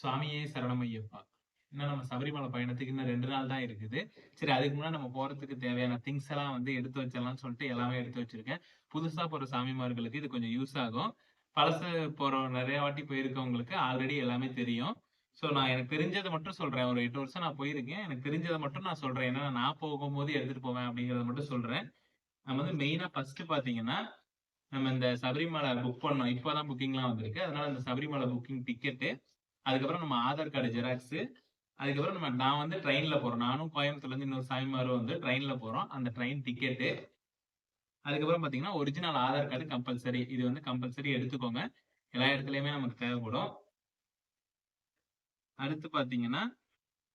சுவாமியே சரணமையப்பா இன்னும் நம்ம சபரிமலை பயணத்துக்கு இன்னும் ரெண்டு நாள் தான் இருக்குது. சரி அதுக்கு முன்னாடி நம்ம போறதுக்கு தேவையான திங்ஸ் எல்லாம் வந்து எடுத்து வச்சிடலாம்னு சொல்லிட்டு எல்லாமே எடுத்து வச்சிருக்கேன். புதுசா போற சாமிமார்களுக்கு இது கொஞ்சம் யூஸ் ஆகும். பழசு போற நிறைய வாட்டி போயிருக்கவங்களுக்கு ஆல்ரெடி எல்லாமே தெரியும். ஸோ நான் எனக்கு தெரிஞ்சதை மட்டும் சொல்றேன். ஒரு எட்டு வருஷம் நான் போயிருக்கேன். எனக்கு தெரிஞ்சதை மட்டும் நான் சொல்றேன். ஏன்னா நான் போகும்போது எடுத்துட்டு போவேன் அப்படிங்கறத மட்டும் சொல்றேன். நம்ம வந்து மெயினா ஃபர்ஸ்ட் பாத்தீங்கன்னா நம்ம இந்த சபரிமலை புக் பண்ணோம். இப்போதான் புக்கிங்லாம் வந்திருக்கு. அதனால இந்த சபரிமலை புக்கிங் டிக்கெட்டு அதுக்கப்புறம் நம்ம ஆதார் கார்டு ஜெராக்ஸ் அதுக்கப்புறம் நம்ம நான் வந்து ட்ரெயின்ல போறோம். நானும் கோயம்புத்தூர்ல இருந்து இன்னொரு சாமிமாரும் வந்து ட்ரெயின்ல போறோம். அந்த ட்ரெயின் டிக்கெட்டு அதுக்கப்புறம் பாத்தீங்கன்னா ஒரிஜினல் ஆதார் கார்டு கம்பல்சரி இது வந்து கம்பல்சரி எடுத்துக்கோங்க. எல்லா இடத்துலயுமே நமக்கு தேவைப்படும். அடுத்து பாத்தீங்கன்னா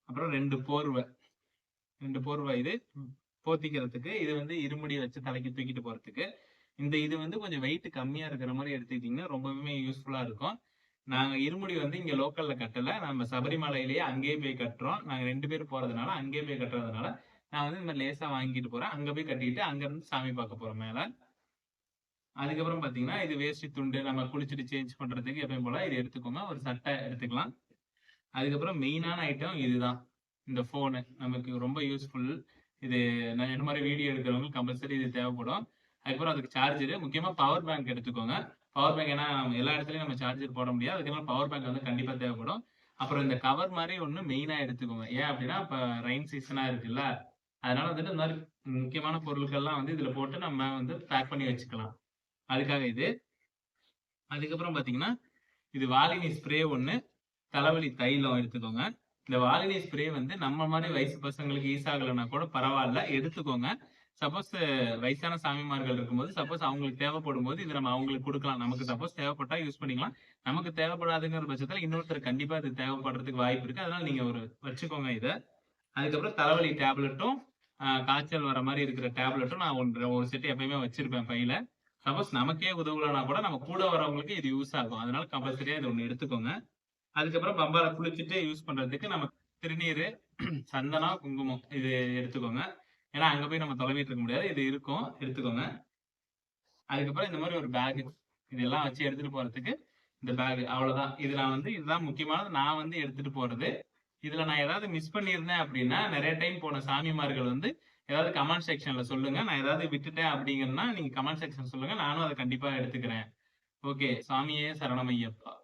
அப்புறம் ரெண்டு போர்வை. ரெண்டு போர்வை. இது போத்திக்கிறதுக்கு இது வந்து இருமுடி வச்சு தலைக்கு தூக்கிட்டு போறதுக்கு. இந்த இது வந்து கொஞ்சம் வெயிட் கம்மியா இருக்கிற மாதிரி எடுத்துக்கிட்டீங்கன்னா ரொம்பவுமே யூஸ்ஃபுல்லா இருக்கும். நாங்க இருமுடி வந்து இங்க லோக்கல்ல கட்டல. நம்ம சபரிமலையிலேயே அங்கேயே போய் கட்டுறோம். நாங்க ரெண்டு பேரும் போறதுனால அங்கேயே போய் கட்டுறதுனால நான் வந்து இந்த லேசா வாங்கிட்டு போறேன். அங்க போய் கட்டிட்டு அங்க இருந்து சாமி பார்க்க போறோம் மேல. அதுக்கப்புறம் பாத்தீங்கன்னா இது வேஷ்டி துண்டு நம்ம குளிச்சுட்டு சேஞ்ச் பண்றதுக்கு எப்பயும் போல இது எடுத்துக்கோங்க. ஒரு சட்டை எடுத்துக்கலாம். அதுக்கப்புறம் மெயினான ஐட்டம் இதுதான். இந்த போனு நமக்கு ரொம்ப யூஸ்ஃபுல் இது நான் என்ன மாதிரி வீடியோ எடுக்கிறவங்களுக்கு கம்பல்சரி இது தேவைப்படும். அதுக்கப்புறம் அதுக்கு சார்ஜரு முக்கியமா பவர் பேங்க் எடுத்துக்கோங்க. பவர் பேங்க் ஏன்னா எல்லா இடத்துலயும் நம்ம சார்ஜர் போட முடியாது. அதுக்கப்புறம் பவர் பேங்க் வந்து கண்டிப்பா தேவைப்படும். அப்புறம் இந்த கவர் மாதிரி ஒன்னு மெயினா எடுத்துக்கோங்க. ஏன் அப்படின்னா இப்ப ரெயின் சீசனா இருக்குல்ல அதனால வந்துட்டு இந்த மாதிரி முக்கியமான பொருட்கள்லாம் வந்து இதுல போட்டு நம்ம வந்து பேக் பண்ணி வச்சுக்கலாம். அதுக்காக இது. அதுக்கப்புறம் பாத்தீங்கன்னா இது வாலினி ஸ்ப்ரே ஒண்ணு. தலைவலி தைலம் எடுத்துக்கோங்க. இந்த வாலினி ஸ்ப்ரே வந்து நம்ம மாதிரி வயசு பசங்களுக்கு யூஸ் ஆகலைன்னா கூட பரவாயில்ல. எடுத்துக்கோங்க. சப்போஸ் uh, வயசான சாமிமார்கள் இருக்கும்போது சப்போஸ் அவங்களுக்கு தேவைப்படும் போது இது நம்ம அவங்களுக்கு கொடுக்கலாம். நமக்கு சப்போஸ் தேவைப்பட்டா யூஸ் பண்ணிக்கலாம். நமக்கு தேவைப்படாதுங்கிற பட்சத்துல இன்னொருத்தர் கண்டிப்பா இது தேவைப்படுறதுக்கு வாய்ப்பு இருக்கு. அதனால நீங்க ஒரு வச்சுக்கோங்க இதை. அதுக்கப்புறம் தலைவலி டேப்லெட்டும் காய்ச்சல் வர மாதிரி இருக்கிற டேப்லெட்டும் நான் ஒன்று ஒரு செட் எப்பயுமே வச்சிருப்பேன் பையில. சப்போஸ் நமக்கே உதவலைன்னா கூட நம்ம கூட வரவங்களுக்கு இது யூஸ் ஆகும். அதனால கம்பல்சரியா இது ஒன்று எடுத்துக்கோங்க. அதுக்கப்புறம் பம்பால குளிச்சுட்டு யூஸ் பண்றதுக்கு நம்ம திருநீர் சந்தனம் குங்குமம் இது எடுத்துக்கோங்க. ஏன்னா அங்க போய் நம்ம தொலைவிட்டு இருக்க முடியாது. இது இருக்கும். எடுத்துக்கோங்க. அதுக்கப்புறம் இந்த மாதிரி ஒரு பேக் இதெல்லாம் வச்சு எடுத்துட்டு போறதுக்கு இந்த பேக் அவ்வளவுதான். இது நான் வந்து இதுதான் முக்கியமானது. நான் வந்து எடுத்துட்டு போறது. இதுல நான் ஏதாவது மிஸ் பண்ணியிருந்தேன் அப்படின்னா நிறைய டைம் போன சாமிமார்கள் வந்து ஏதாவது கமெண்ட் செக்ஷன்ல சொல்லுங்க. நான் ஏதாவது விட்டுட்டேன் அப்படிங்கன்னா நீங்க கமெண்ட் செக்ஷன் சொல்லுங்க. நானும் அதை கண்டிப்பா எடுத்துக்கிறேன். ஓகே சாமியே சரணமையப்பா